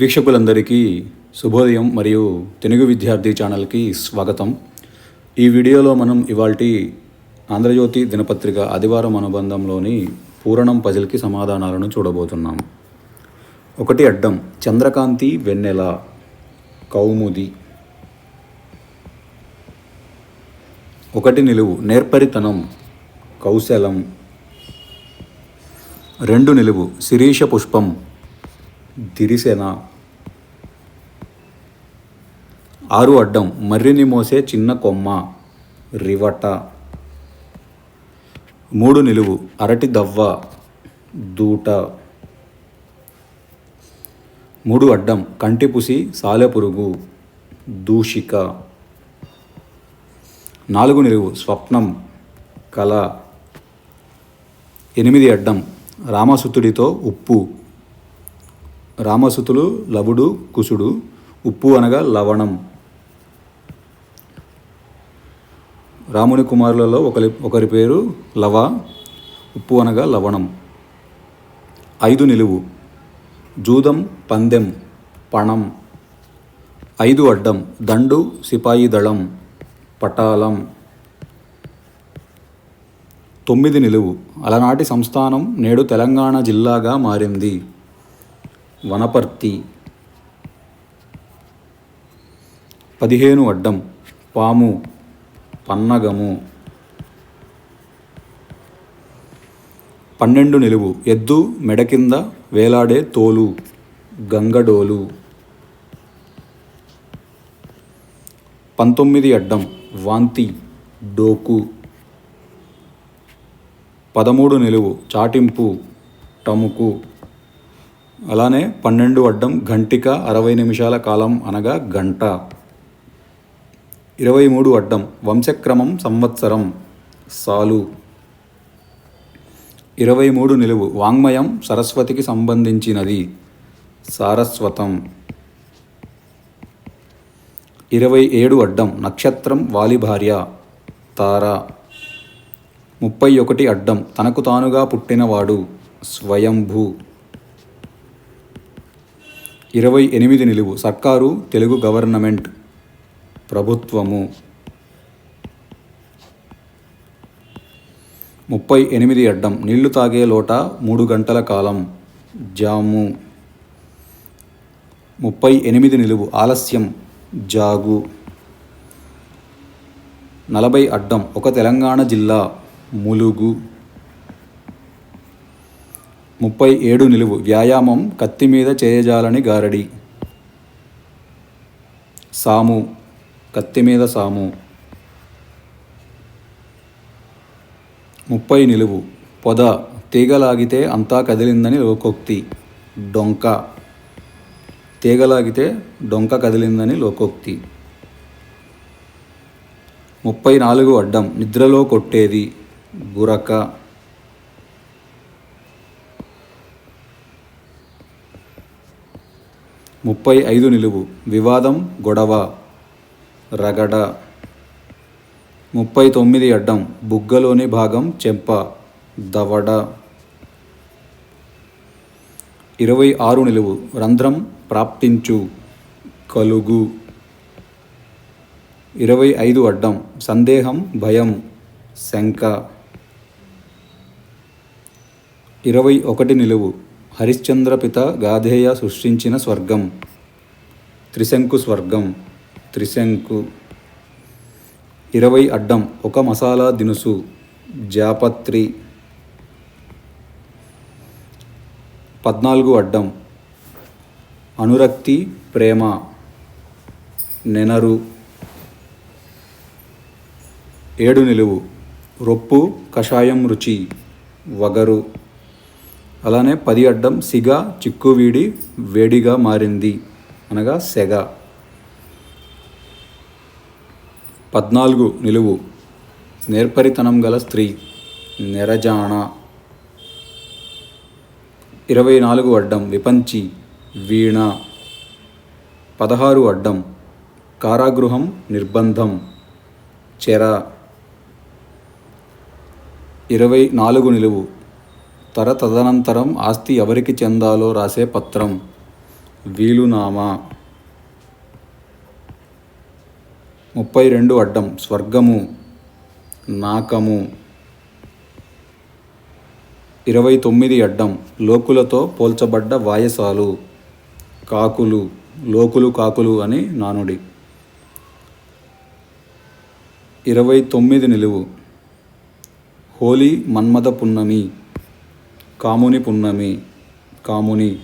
వీక్షకులందరికీ శుభోదయం మరియు తెలుగు విద్యార్థి ఛానల్కి స్వాగతం. ఈ వీడియోలో మనం ఇవాల్టి ఆంధ్రజ్యోతి దినపత్రిక ఆదివారం అనుబంధంలోని పూరణం పజిల్కి సమాధానాలను చూడబోతున్నాం. ఒకటి అడ్డం చంద్రకాంతి వెన్నెల కౌముది. ఒకటి నిలువు నేర్పరితనం కౌశలం. రెండు నిలువు శిరీష పుష్పం దిరిసెన. ఆరు అడ్డం. మర్రిని మోసే చిన్న కొమ్మ. రివట. మూడు నిలువు. అరటి దవ్వ. దూట. మూడు అడ్డం. కంటిపుసి సాలెపురుగు దూషిక. నాలుగు నిలువు. స్వప్నం. కళ. ఎనిమిది అడ్డం. రామసుతుడితో ఉప్పు. రామసుతులు లవుడు కుసుడు. ఉప్పు అనగా లవణం. రాముని కుమారులలో ఒకరి ఒకరి పేరు లవ ఉప్పు అనగా లవణం. ఐదు నిలువు. జూదం పందెం పణం. ఐదు అడ్డం. దండు సిపాయి దళం పటాలం. తొమ్మిది నిలువు. అలనాటి సంస్థానం నేడు తెలంగాణ జిల్లాగా మారింది. వనపర్తి. పదిహేను అడ్డం. పాము. పన్నగము. పన్నెండు నిలువు. ఎద్దు మెడ కింద వేలాడే తోలు గంగడోలు. పంతొమ్మిది అడ్డం వాంతి డోకు. పదమూడు నిలువు చాటింపు టముకు. అలానే పన్నెండు అడ్డం గంటిక అరవై నిమిషాల కాలం అనగా గంట. ఇరవై మూడు అడ్డం వంశక్రమం సంవత్సరం సాలు. ఇరవై మూడు నిలువు వాంగ్మయం సరస్వతికి సంబంధించినది సారస్వతం. ఇరవై ఏడు అడ్డం నక్షత్రం వాలి భార్య తార. ముప్పై ఒకటి అడ్డం తనకు తానుగా పుట్టినవాడు స్వయంభూ. ఇరవై ఎనిమిది నిలువు సర్కారు తెలుగు గవర్నమెంట్. ప్రభుత్వము. ముప్పై ఎనిమిది అడ్డం నీళ్ళు తాగే లోట మూడు గంటల కాలం. జాము. ముప్పై ఎనిమిది నిలువు ఆలస్యం. జాగు. నలభై అడ్డం ఒక తెలంగాణ జిల్లా ములుగు. ముప్పై ఏడు నిలువు వ్యాయామం కత్తి మీద చేయజాలని గారడి. సాము. కత్తి మీద సాము. ముప్పై నిలువు. పొద తీగలాగితే అంతా కదిలిందని లోకోక్తి. డొంక. తీగలాగితే డొంక కదిలిందని లోకోక్తి. ముప్పై నాలుగు అడ్డం. నిద్రలో కొట్టేది. గురక. ముప్పై ఐదు నిలువు. వివాదం గొడవ. రగడ. ముప్పై తొమ్మిది అడ్డం బుగ్గలోని భాగం చెంప దవడ. ఇరవై ఆరు నిలువు రంధ్రం ప్రాప్తించు కలుగు. ఇరవై ఐదు అడ్డం సందేహం భయం శంక. ఇరవై ఒకటి నిలువు హరిశ్చంద్రపిత గాధేయ సృష్టించిన స్వర్గం త్రిశంకు స్వర్గం. త్రిశంకు. ఇరవై అడ్డం ఒక మసాలా దినుసు జాపత్రి. పద్నాలుగు అడ్డం అనురక్తి ప్రేమ. నెనరు. ఏడు నిలువు రొప్పు కషాయం రుచి వగరు. అలానే పది అడ్డం సిగ చిక్కువీడి వేడిగా మారింది అనగా సెగ. పద్నాలుగు నిలువు. నేర్పరితనం గల స్త్రీ. నెరజాణ. ఇరవై నాలుగు అడ్డం. విపంచి. వీణ. పదహారు అడ్డం. కారాగృహం నిర్బంధం. చెర. ఇరవై నాలుగు నిలువు. తర తదనంతరం ఆస్తి ఎవరికి చెందాలో రాసే పత్రం. వీలునామా. ముప్పై రెండు అడ్డం స్వర్గము నాకము. ఇరవై తొమ్మిది అడ్డం లోకులతో పోల్చబడ్డ వాయసాలు కాకులు లోకులు కాకులు అని నానుడి. ఇరవై తొమ్మిది నిలువు హోలీ మన్మథ పున్నమి కాముని పున్నమి కాముని.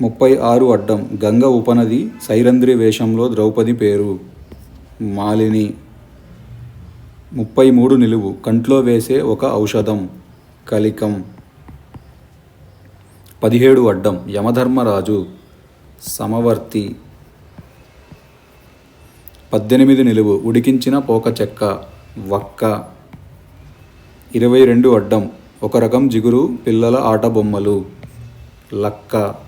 ముప్పై ఆరు అడ్డం గంగ ఉపనది సైరంధ్రి వేషంలో ద్రౌపది పేరు. మాలిని. ముప్పై మూడు నిలువు కంట్లో వేసే ఒక ఔషధం. కలికం. పదిహేడు అడ్డం యమధర్మరాజు. సమవర్తి. పద్దెనిమిది నిలువు ఉడికించిన పోక చెక్క. వక్క. ఇరవై రెండు అడ్డం ఒక రకం జిగురు పిల్లల ఆట బొమ్మలు. లక్క.